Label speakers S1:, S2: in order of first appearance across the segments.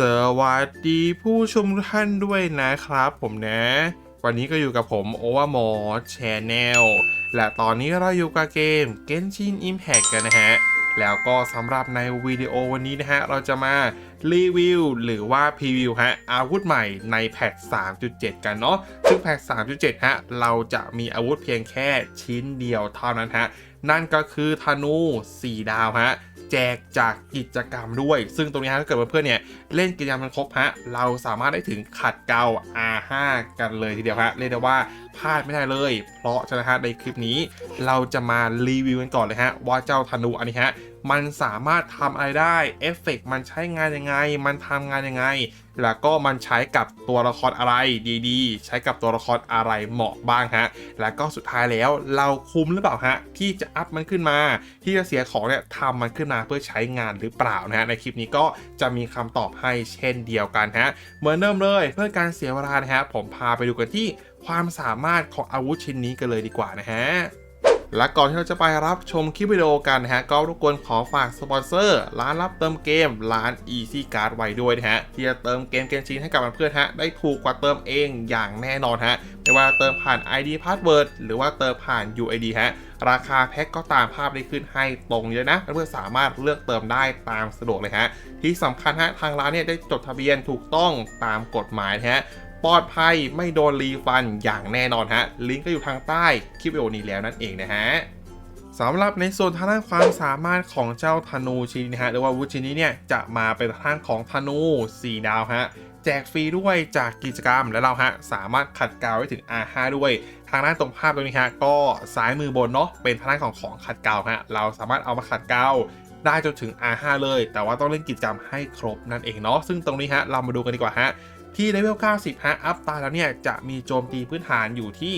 S1: สวัสดีผู้ชมทุกท่านด้วยนะครับผมนะ วันนี้ก็อยู่กับผม o v e r m o r Channel และตอนนี้เราอยู่กับเกม Genshin Impact กันนะฮะ แล้วก็สำหรับในวิดีโอวันนี้นะฮะ เราจะมารีวิวหรือว่าพรีวิวฮะอาวุธใหม่ในแพท 3.7 กันเนาะซึ่งแพท 3.7 ฮะ เราจะมีอาวุธเพียงแค่ชิ้นเดียวเท่านั้นฮะ นั่นก็คือธนู 4 ดาวฮะ แจกจากกิจกรรมด้วย ซึ่งตรงนี้ฮะถ้าเกิดเพื่อนเนี่ยเล่นกิจกรรมมันครบฮะเราสามารถได้ถึงขัดเกลา R5 กันเลยทีเดียวฮะเรียกได้ว่าพลาดไม่ได้เลย เพราะฉะนั้นฮะในคลิปนี้ เราจะมารีวิวกันก่อนเลยฮะว่าเจ้าธนูอันนี้ฮะ มันสามารถทำอะไรได้เอฟเฟกต์มันใช้งานยังไง มันทำงานยังไง แล้วก็มันใช้กับตัวละครอะไรดีๆ ใช้กับตัวละครอะไรเหมาะบ้างฮะ แล้วก็สุดท้ายแล้วเราคุ้มหรือเปล่าฮะ ที่จะอัพมันขึ้นมา ที่จะเสียของเนี่ยทำมันขึ้นมาเพื่อใช้งานหรือเปล่านะฮะ ในคลิปนี้ก็จะมีคำตอบให้เช่นเดียวกันฮะ เหมือนเดิมเลยเพื่อการเสียเวลานะฮะผมพาไปดูกันที่ความสามารถของอาวุธชิ้นนี้กันเลยดีกว่านะฮะ และก่อนที่เราจะไปรับชมคลิปวิดีโอกันนะฮะ ก็รบกวนขอฝากสปอนเซอร์ ร้านรับเติมเกม ร้าน Easy Card ไว้ด้วยนะฮะ ที่จะเติมเกมเกมชินให้กับเพื่อนฮะ ได้ถูกกว่าเติมเองอย่างแน่นอนฮะไม่ว่าเติมผ่าน ID Password หรือว่าเติมผ่าน UID ฮะราคาแพ็กก็ตามภาพได้ขึ้นให้ตรงเลยนะ เพื่อนสามารถเลือกเติมได้ตามสะดวกเลยฮะ ที่สำคัญฮะทางร้านเนี่ยได้จดทะเบียนถูกต้องตามกฎหมายนะฮะ ปลอดภัยไม่โดนรีฟันอย่างแน่นอนฮะ ลิงก์ก็อยู่ทางใต้คลิปวิดีโอนี้แล้วนั่นเองนะฮะสำหรับในส่วนทางด้านความสามารถของเจ้าธนูชิ้นนะฮะหรือว่าวุชินนี้เนี่ยจะมาเป็นทางของธนู4ดาวฮะแจกฟรีด้วยจากกิจกรรมและเราฮะสามารถขัดเกลาไว้ถึง R5 ด้วย ทางด้านตรงภาพตรงนี้ฮะก็ซ้ายมือบนเนาะเป็นทางด้านของของขัดเกลาฮะเราสามารถเอามาขัดเกลา ได้จนถึง R5 เลย แต่ว่าต้องเล่นกิจกรรมให้ครบนั่นเองเนาะซึ่งตรงนี้ฮะเรามาดูกันดีกว่าฮะที่เลเวล 90 ฮะ อัพตายแล้วเนี่ย จะมีโจมตีพื้นฐานอยู่ที่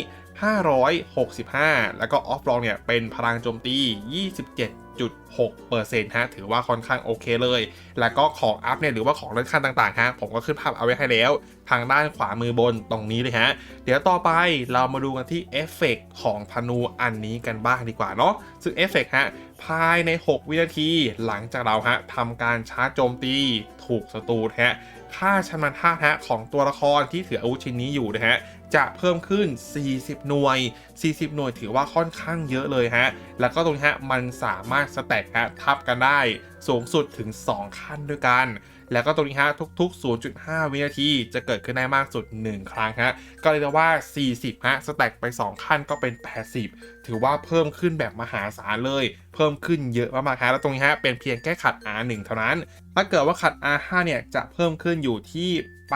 S1: 565 แล้วก็ออฟลองเนี่ย เป็นพลังโจมตี 27.6%ฮะ ถือว่าค่อนข้างโอเคเลย แล้วก็ของอัพเนี่ย หรือว่าของเลื่อนขั้นต่าง ๆ ฮะ ผมก็ขึ้นภาพเอาไว้ให้แล้ว ทางด้านขวามือบนตรงนี้เลยฮะ เดี๋ยวต่อไปเรามาดูกันที่เอฟเฟกของธนูอันนี้กันบ้างดีกว่าเนาะซึ่งเอฟเฟกฮะภายใน 6 วินาที หลังจากเราฮะทำการชาร์จโจมตีถูกศัตรูฮะค่าชำนาญท่าตุฮะของตัวละครที่ถืออาวุธชิ้นนี้อยู่นะฮะจะเพิ่มขึ้น 40 หน่วย 40 หน่วยถือว่าค่อนข้างเยอะเลยฮะ แล้วก็ตรงนี้ฮะมันสามารถสแต็กฮะทับกันได้สูงสุดถึง 2 ขั้นด้วยกัน แล้วก็ตรงนี้ฮะทุก ๆ 0.5 วินาทีจะเกิดขึ้นได้มากสุด 1 ครั้งฮะก็เลยว่า 40 ฮะสแต็กไป 2 ขั้นก็เป็น 80 ถือว่าเพิ่มขึ้นแบบมหาศาลเลย เพิ่มขึ้นเยอะมากๆฮะแล้วตรงนี้ฮะเป็นเพียงแค่ขัด R1 เท่านั้น ถ้าเกิดว่าขัด R5 เนี่ยจะเพิ่มขึ้นอยู่ที่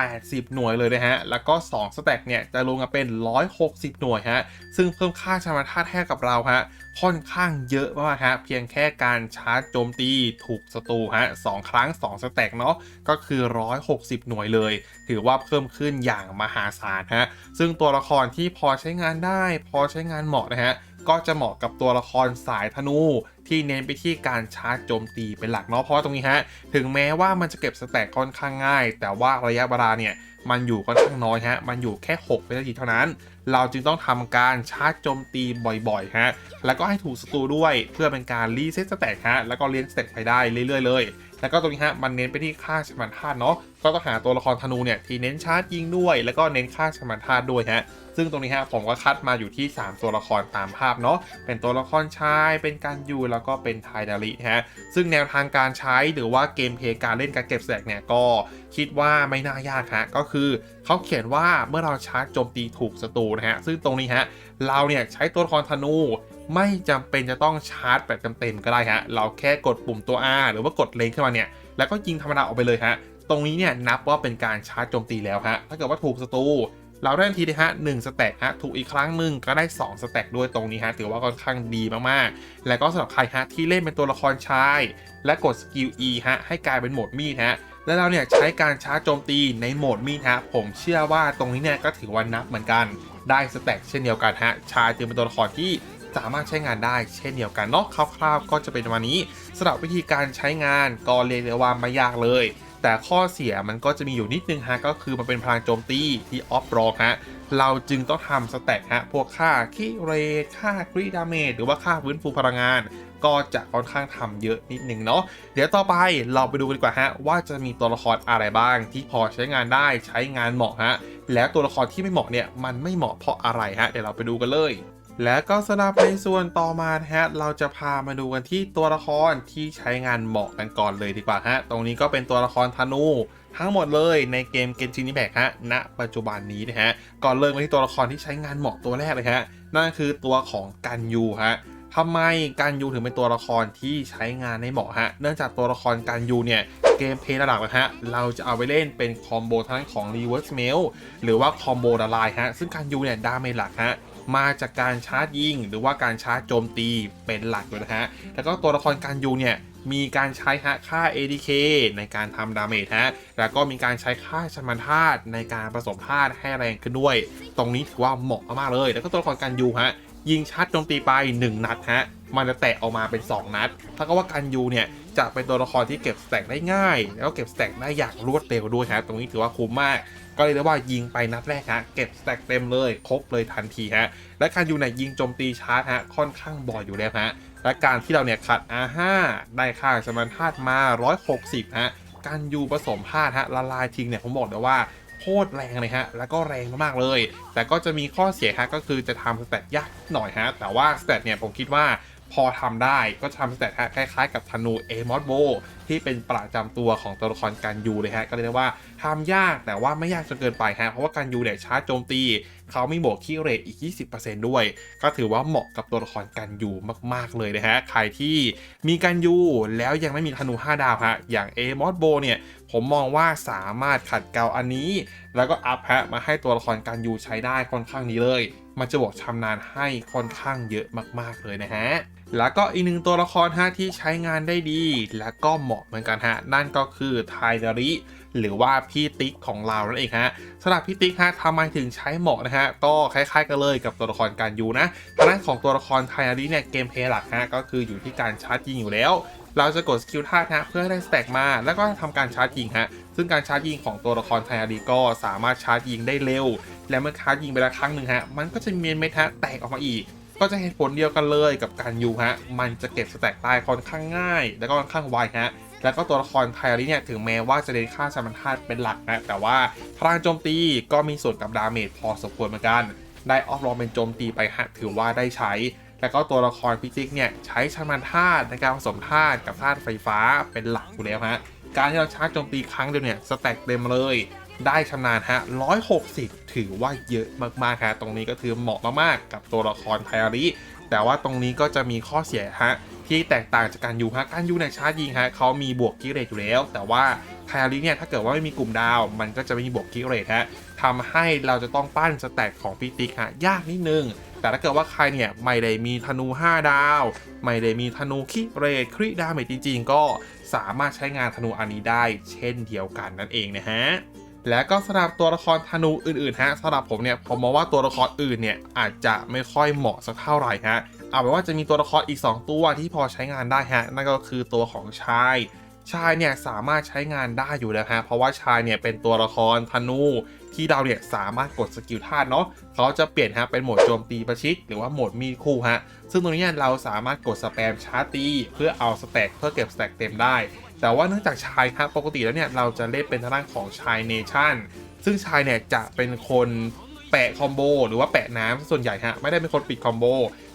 S1: 80 หน่วยเลยนะฮะ แล้วก็ 2 สแต็กเนี่ยจะรวมกันเป็น 160 หน่วยฮะ ซึ่งเพิ่มค่าชำนาญธาตุให้กับเราฮะ ค่อนข้างเยอะมากฮะเพียงแค่การชาร์จโจมตีถูกศัตรูฮะสองครั้ง 2 สแต็กเนาะก็คือ 160 หน่วยเลย ถือว่าเพิ่มขึ้นอย่างมหาศาลฮะซึ่งตัวละครที่พอใช้งานได้ พอใช้งานเหมาะนะฮะก็จะเหมาะกับตัวละครสายธนูที่เน้นไปที่การชาร์จโจมตีเป็นหลักเนาะเพราะตรงนี้ฮะถึงแม้ว่ามันจะเก็บสแต็กค่อนข้างง่าย แต่ว่าระยะเวลาเนี่ยมันอยู่ค่อนข้างน้อยฮะมันอยู่แค่ 6 วินาทีเท่านั้น เราจึงต้องทำการชาร์จโจมตีบ่อยๆฮะแล้วก็ให้ถูกศัตรูด้วยเพื่อเป็นการรีเซ็ตสแต็กฮะแล้วก็เลี้ยงสเต็กไปได้เรื่อยๆเลยแล้วก็ตรงนี้ฮะมันเน้นไปที่ค่าชำนาญธาตุเนาะก็ต้องหาตัวละครธนูเนี่ยที่เน้นชาร์จยิงด้วย แล้วก็เน้นค่าชำนาญธาตุด้วยฮะซึ่งตรงนี้ฮะผมก็คัดมาอยู่ที่ 3 ตัวละครตามภาพเนาะเป็นตัวละครชายเป็นการยูแล้วก็เป็นไทดาริฮะซึ่งแนวทางการใช้หรือว่าเกมเพลย์การเล่นการเก็บแสกเนี่ยก็คิดว่าไม่น่ายากฮะก็คือเขาเขียนว่าเมื่อเราชาร์จโจมตีถูกศัตรูนะฮะซึ่งตรงนี้ฮะเราเนี่ยใช้ตัวละครธนู ไม่จำเป็นจะต้องชาร์จแบบเต็มๆก็ได้ฮะ เราแค่กดปุ่มตัว R หรือว่ากดเลงขึ้นมาเนี่ย แล้วก็ยิงธรรมดาออกไปเลยฮะ ตรงนี้เนี่ยนับว่าเป็นการชาร์จโจมตีแล้วฮะ ถ้าเกิดว่าถูกศัตรูเราได้ทันทีเลยฮะหนึ่งสแต็กฮะ ถูกอีกครั้งหนึ่งก็ได้ 2 สแต็กด้วยตรงนี้ฮะ ถือว่าค่อนข้างดีมากๆ แล้วก็สำหรับใครฮะที่เล่นเป็นตัวละครชาย และกดสกิล E ฮะ ให้กลายเป็นโหมดมีดฮะแล้วเราเนี่ยใช้การชาร์จโจมตีในโหมดมีดฮะ ผมเชื่อว่าตรงนี้เนี่ยก็ถือว่านับเหมือนกัน ได้สแต็กเช่นเดียวกันฮะ ชายจึงเป็นตัวละครที่ สามารถใช้งานได้เช่นเดียวกันเนาะคร่าวๆก็จะเป็นประมาณนี้สำหรับวิธีการใช้งานก็เรียกได้ว่าไม่ยากเลย แต่ข้อเสียมันก็จะมีอยู่นิดนึงฮะก็คือมันเป็นพลังโจมตีที่ออฟรอกฮะเราจึงต้องทำสแต็กฮะพวกค่าคิเรทค่ากรีดาเมจหรือว่าค่าฟื้นฟูพลังงานก็จะค่อนข้างทำเยอะนิดนึงเนาะ เดี๋ยวต่อไปเราไปดูกันดีกว่าฮะว่าจะมีตัวละครอะไรบ้าง ที่พอใช้งานได้ใช้งานเหมาะฮะ แล้วตัวละครที่ไม่เหมาะเนี่ยมันไม่เหมาะเพราะอะไรฮะเดี๋ยวเราไปดูกันเลย และก็สำหรับในส่วนต่อมาฮะเราจะพามาดูกันที่ตัวละครที่ใช้งานเหมาะกันก่อนเลยดีกว่าฮะตรงนี้ก็เป็นตัวละครธนูทั้งหมดเลยในเกม Genshin Impact ฮะณปัจจุบันนี้นะฮะก่อนเริ่มกันที่ตัวละครที่ใช้งานเหมาะตัวแรกเลยฮะนั่นคือตัวของกันยูฮะทำไมกันยูถึงเป็นตัวละครที่ใช้งานได้เหมาะฮะ เนื่องจากตัวละครกันยูเนี่ยเกมเพลย์ระดับนะฮะ เราจะเอาไปเล่นเป็นคอมโบทั้งของ Reverse Mail หรือว่าคอมโบละลายฮะ ซึ่งกันยูเนี่ยดาเมจหลักฮะ มาจากการชาร์จยิง หรือว่าการชาร์จโจมตีเป็นหลักอยู่นะฮะ แล้วก็ตัวละครการยูเนี่ยมีการใช้ฮะค่า ADK ในการทำดาเมจฮะ แล้วก็มีการใช้ค่าชมันธาตุในการผสมธาตุให้แรงขึ้นด้วย ตรงนี้ถือว่าเหมาะมากเลย แล้วก็ตัวละครการยูฮะยิงชาร์จโจมตีไป 1 นัดฮะ มันจะแตะออกมาเป็น 2 นัด ถ้าก็ว่าการยูเนี่ย จะเป็นตัวละครที่เก็บสแต็กได้ง่าย แล้วก็เก็บสแต็กได้อย่างรวดเร็วด้วยฮะตรงนี้ถือว่าคุ้มมากก็เลยเรียกว่ายิงไปนัดแรกฮะเก็บสแต็กเต็มเลยครบเลยทันทีฮะและการยูเนี่ยยิงโจมตีชาร์จฮะค่อนข้างบ่อยอยู่แล้วฮะและการที่เราเนี่ยขัด R5 ได้ค่าสมรรถาตุมา 160 ฮะ การยูผสมธาตุฮะละลายทิ้งเนี่ยผมบอกเลยว่าโคตรแรงเลยฮะ แล้วก็แรงมากๆเลย แต่ก็จะมีข้อเสียฮะก็คือจะทำสแตทยากหน่อยฮะ แต่ว่าสแตทเนี่ยผมคิดว่า พอทำได้ก็ทำสแตทฮะคล้ายๆ กับธนูเอมอสโบที่เป็นประจำตัวของตัวละครการยูเลยฮะก็เรียกได้ว่าทำยากแต่ว่าไม่ยากจนเกินไปฮะเพราะว่าการยูเนี่ยชาร์จโจมตี เขามีบวกคีเรทอีก 20%ด้วย ก็ถือว่าเหมาะกับตัวละครกันยูมากๆเลยนะฮะ ใครที่มีกันยูแล้วยังไม่มีธนู 5 ดาวฮะ อย่างเอมอสโบเนี่ยผมมองว่าสามารถขัดเกลาอันนี้ แล้วก็อัพฮะมาให้ตัวละครกันยูใช้ได้ค่อนข้างนี้เลย มันจะบวกชำนาญให้ค่อนข้างเยอะมากๆเลยนะฮะ แล้วก็อีกหนึ่งตัวละครฮะที่ใช้งานได้ดี และก็เหมาะเหมือนกันฮะ นั่นก็คือไทดาริ หรือว่าพี่ติ๊กของเรานั่นเองฮะสำหรับพี่ติ๊กฮะทำไมถึงใช้เหมาะนะฮะก็คล้ายๆกันเลยกับตัวละครการยูนะทางด้านของตัวละครไทดาริเนี่ยเกมเพลย์หลักฮะก็คืออยู่ที่การชาร์จยิงอยู่แล้วเราจะกดสกิลท่าฮะเพื่อให้ได้สแต็กมา แล้วก็ทำการชาร์จยิงฮะซึ่งการชาร์จยิงของตัวละครไทอารีก็สามารถชาร์จยิงได้เร็ว และเมื่อชาร์จยิงไปแล้วครั้งหนึ่งฮะมันก็จะมีเม็ดฮะแตกออกมาอีก ก็จะเห็นผลเดียวกันเลยกับการยูฮะมันจะเก็บสแต็กได้ค่อนข้างง่าย แล้วก็ค่อนข้างไวฮะ แล้วก็ตัวละครไทอารีเนี่ยถึงแม้ว่าจะเน้นค่าสมรรถาตุเป็นหลักนะแต่ว่าพลังโจมตีก็มีส่วนกับดาเมจพอสมควรเหมือนกัน ได้ออฟลองเป็นโจมตีไปฮะถือว่าได้ใช้ แล้วก็ตัวละครพิจิกเนี่ยใช้ชมันธาตุในการผสมธาตุกับธาตุไฟฟ้าเป็นหลักอยู่แล้วฮะการที่เราชาร์จโจมตีครั้งเดียวเนี่ยสแต็กเต็มเลย ได้ชำนาญฮะ 160 ถือว่าเยอะมากๆฮะตรงนี้ก็ถือเหมาะมากๆกับตัวละครไทอาริแต่ว่าตรงนี้ก็จะมีข้อเสียฮะ ที่แตกต่างจากการยูฮะการยูเนี่ยชาร์จยิงฮะเขามีบวกกิเรตอยู่แล้ว แต่ว่าไทอาริเนี่ยถ้าเกิดว่าไม่มีกลุ่มดาว มันก็จะไม่มีบวกกิเรตฮะทำให้เราจะต้องปั้นสแต็กของพิติกฮะยากนิดนึง แต่ถ้าเกิดว่าใครเนี่ยไม่ได้มีธนู 5 ดาว ไม่ได้มีธนูคิเรทคริดาเมจจริง ๆ ก็สามารถใช้งานธนูอันนี้ได้ เช่นเดียวกันนั่นเองนะฮะและก็สำหรับตัวละครธนูอื่นๆฮะสำหรับผมเนี่ยผมมองว่าตัวละครอื่นเนี่ยอาจจะไม่ค่อยเหมาะสักเท่าไหร่ฮะ เอาเป็นว่าจะมีตัวละครอีก 2 ตัวที่พอใช้งานได้ฮะ นั่นก็คือตัวของชาย ชายเนี่ยสามารถใช้งานได้อยู่แล้วฮะ เพราะว่าชายเนี่ยเป็นตัวละครธนูที่เราเนี่ยสามารถกดสกิลธาตุเนาะเขาจะเปลี่ยนฮะเป็นโหมดโจมตีประชิดหรือว่าโหมดมีคู่ฮะ ซึ่งตรงนี้เนี่ยเราสามารถกดสแปมชาร์ตี เพื่อเอาสแต็กเพื่อเก็บสแต็กเต็มได้ แต่ว่าเนื่องจากชายครับปกติแล้วเนี่ยเราจะเล่นเป็นทางด้านของชายเนชั่น ซึ่งชายเนี่ยจะเป็นคนแปะคอมโบหรือว่าแปะน้ำส่วนใหญ่ฮะไม่ได้เป็นคนปิดคอมโบ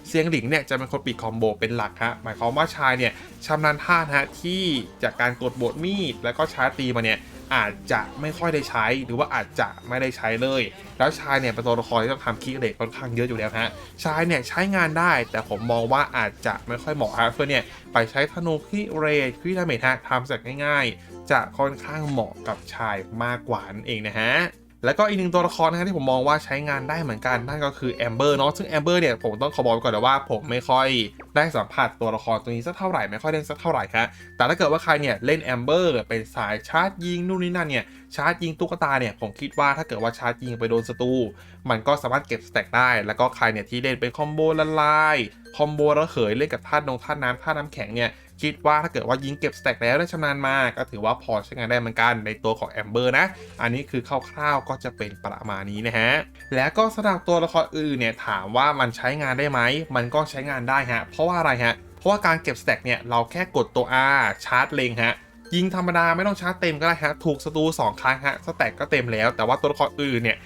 S1: เซียงหลิงเนี่ยจะเป็นคนปิดคอมโบเป็นหลักฮะหมายความว่าชายเนี่ยชำนาญท่าฮะที่จากการกดบทมีดแล้วก็ชาร์ตีมาเนี่ยอาจจะไม่ค่อยได้ใช้หรือว่าอาจจะไม่ได้ใช้เลย แล้วชายเนี่ยเป็นตัวละครที่ต้องทำคีย์เรทค่อนข้างเยอะอยู่แล้วฮะชายเนี่ยใช้งานได้แต่ผมมองว่าอาจจะไม่ค่อยเหมาะฮะเพื่อเนี่ยไปใช้ธนูคีเรทคีดาเมจฮะทำเสร็จง่าย ๆ จะค่อนข้างเหมาะกับชายมากกว่านั่นเองนะฮะ แล้วก็อีกหนึ่งตัวละครนะครับที่ผมมองว่าใช้งานได้เหมือนกันนั่นก็คือแอมเบอร์เนาะซึ่งแอมเบอร์เนี่ยผมต้องขอบอกไว้ก่อนนะว่าผมไม่ค่อยได้สัมผัสตัวละครตัวนี้สักเท่าไหร่ไม่ค่อยเล่นสักเท่าไหร่ครับแต่ถ้าเกิดว่าใครเนี่ยเล่นแอมเบอร์เป็นสายชาร์จยิงนู่นนี่นั่นเนี่ยชาร์จยิงตุ๊กตาเนี่ยผมคิดว่าถ้าเกิดว่าชาร์จยิงไปโดนศัตรูมันก็สามารถเก็บสแต็กได้ แล้วก็ใครเนี่ยที่เล่นเป็นคอมโบละลายคอมโบระเหยเล่นกับธาตุนงธาตุน้ำธาตุน้ำแข็งเนี่ยคิดว่าถ้าเกิดว่ายิงเก็บสแต็กแล้วได้ชำนาญมากก็ถือว่าพอใช้งานได้เหมือนกันในตัวของแอมเบอร์นะ อันนี้คือคร่าวๆก็จะเป็นประมาณนี้นะฮะ แล้วก็สำหรับตัวละครอื่นเนี่ยถามว่ามันใช้งานได้ไหม มันก็ใช้งานได้ฮะเพราะว่าอะไรฮะ เพราะว่าการเก็บสแต็กเนี่ยเราแค่กดตัว R ชาร์จเลงฮะยิงธรรมดาไม่ต้องชาร์จเต็มก็ได้ฮะ ถูกศัตรู2ครั้งฮะสแต็กก็เต็มแล้ว แต่ว่าตัวละครอื่นเนี่ย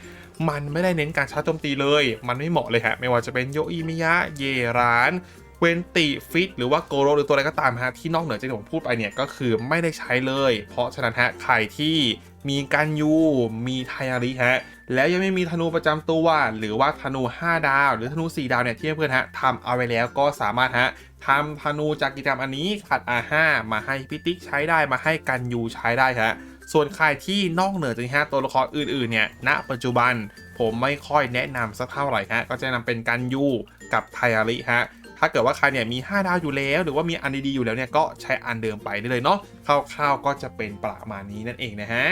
S1: มันไม่ได้เน้นการชาร์จโจมตีเลย มันไม่เหมาะเลยฮะ ไม่ว่าจะเป็นโยอิมิยะ เยรานเวนติฟิตหรือว่าโกโรหรือตัวอะไรก็ตามฮะ ที่นอกเหนือจากที่ผมพูดไปเนี่ย ก็คือไม่ได้ใช้เลย เพราะฉะนั้นฮะ ใครที่มีกันยูมีไทอาริฮะ แล้วยังไม่มีธนูประจำตัว หรือว่าธนู 5 ดาว หรือธนู 4 ดาวเนี่ยที่เพื่อนฮะทำเอาไว้แล้วก็สามารถฮะทำธนูจากกิจกรรมอันนี้ขัด R5 มาให้พิติกใช้ได้มาให้กันยูใช้ได้ฮะส่วนใครที่นอกเหนือจากฮะตัวละครอื่นๆเนี่ยณปัจจุบันผมไม่ค่อยแนะนำสักเท่าไหร่ฮะก็จะนำเป็นกันยูกับไทอาริฮะถ้าเกิดว่าใครเนี่ยมี 5 ดาวอยู่แล้ว หรือว่ามีอันดีๆอยู่แล้วเนี่ยก็ใช้อันเดิมไปได้เลยเนาะคร่าวๆก็จะเป็นประมาณนี้นั่นเองนะฮะ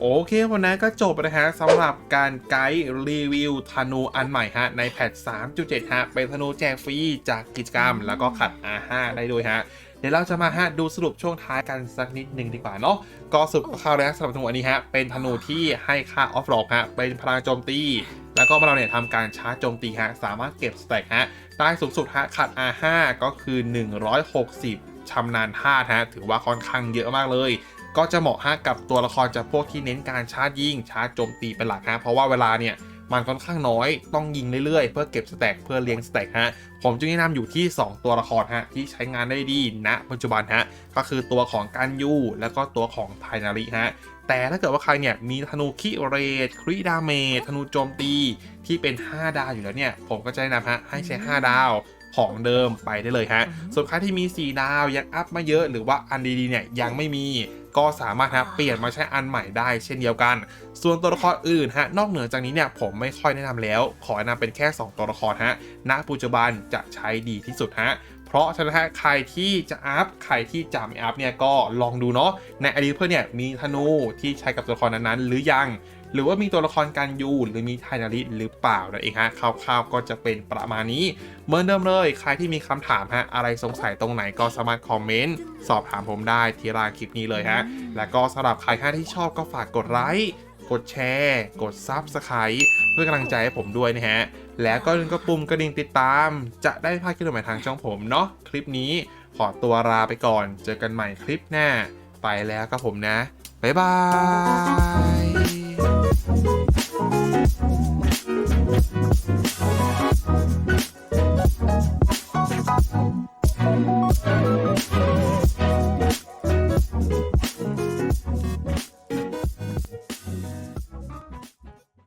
S1: โอเควันนั้นก็จบนะฮะสำหรับการไกด์รีวิวธนูอันใหม่ฮะในแพท 3.7 ฮะ เป็นธนูแจกฟรีจากกิจกรรม แล้วก็ขัด R5 ได้ด้วยฮะ เดี๋ยวเราจะมาฮะดูสรุปช่วงท้ายกันสักนิดหนึ่งดีกว่าเนาะก็สรุปคร่าวแล้วสำหรับธนูอันนี้ฮะ เป็นธนูที่ให้ค่าออฟโรดฮะ เป็นพลังโจมตี แล้วก็เราเนี่ยทำการชาร์จโจมตีฮะ สามารถเก็บสแต็กฮะ ได้สูงสุดฮะขัด R5 ก็คือ 160ชำนาญธาตุฮะถือว่าค่อนข้างเยอะมากเลย ก็จะเหมาะฮะกับตัวละครจากพวกที่เน้นการชาร์จยิงชาร์จโจมตีเป็นหลักฮะเพราะว่าเวลาเนี่ยมันค่อนข้างน้อยต้องยิงเรื่อยๆ เพื่อเก็บสแต็กเพื่อเลี้ยงสแต็กฮะ ผมจึงแนะนำอยู่ที่ 2 ตัวละครฮะ ที่ใช้งานได้ดีณปัจจุบันฮะ ก็คือตัวของกันยูแล้วก็ตัวของไทนาริฮะ แต่ถ้าเกิดว่าใครเนี่ย มีธนูคิเรตคริดาเมธนูโจมตีที่เป็น 5 ดาวอยู่แล้วเนี่ย ผมก็จะแนะนำฮะให้ใช้ 5 ดาว ของเดิมไปได้เลยฮะ ส่วนใครที่มี 4 ดาวยังอัพมาเยอะหรือว่าอันดีๆเนี่ยยังไม่มีก็สามารถฮะเปลี่ยนมาใช้อันใหม่ได้เช่นเดียวกัน ส่วนตัวละครอื่นฮะนอกเหนือจากนี้เนี่ยผมไม่ค่อยแนะนำแล้ว ขอแนะนำเป็นแค่ 2 ตัวละครฮะณปัจจุบันจะใช้ดีที่สุดฮะเพราะฉะนั้นฮะใครที่จะอัพใครที่จะไม่อัพเนี่ยก็ลองดูเนาะในอดีตเพื่อนเนี่ยมีธนูที่ใช้กับตัวละครนั้นๆหรือยัง หรือว่ามีตัวละครการยูหรือมีไทนาริหรือเปล่านั่นเองฮะคร่าวๆก็จะเป็นประมาณนี้เหมือนเดิมเลยใครที่มีคำถามฮะอะไรสงสัยตรงไหนก็สามารถคอมเมนต์สอบถามผมได้ที่ล่างคลิปนี้เลยฮะแล้วก็สำหรับใครที่ชอบก็ฝากกดไลค์กดแชร์ กดซับสไคร b ์เพื่อกำลังใจให้ผมด้วยนะฮะ แล้วก็ลืมกดปุ่มกระดิ่งติดตาม จะได้ไม่พลาดคลิปใหม่ทางช่องผมเนาะ คลิปนี้ขอตัวลาไปก่อน เจอกันใหม่คลิปหน้า ไปแล้วกับผมนะ บ๊ายบาย Thank you.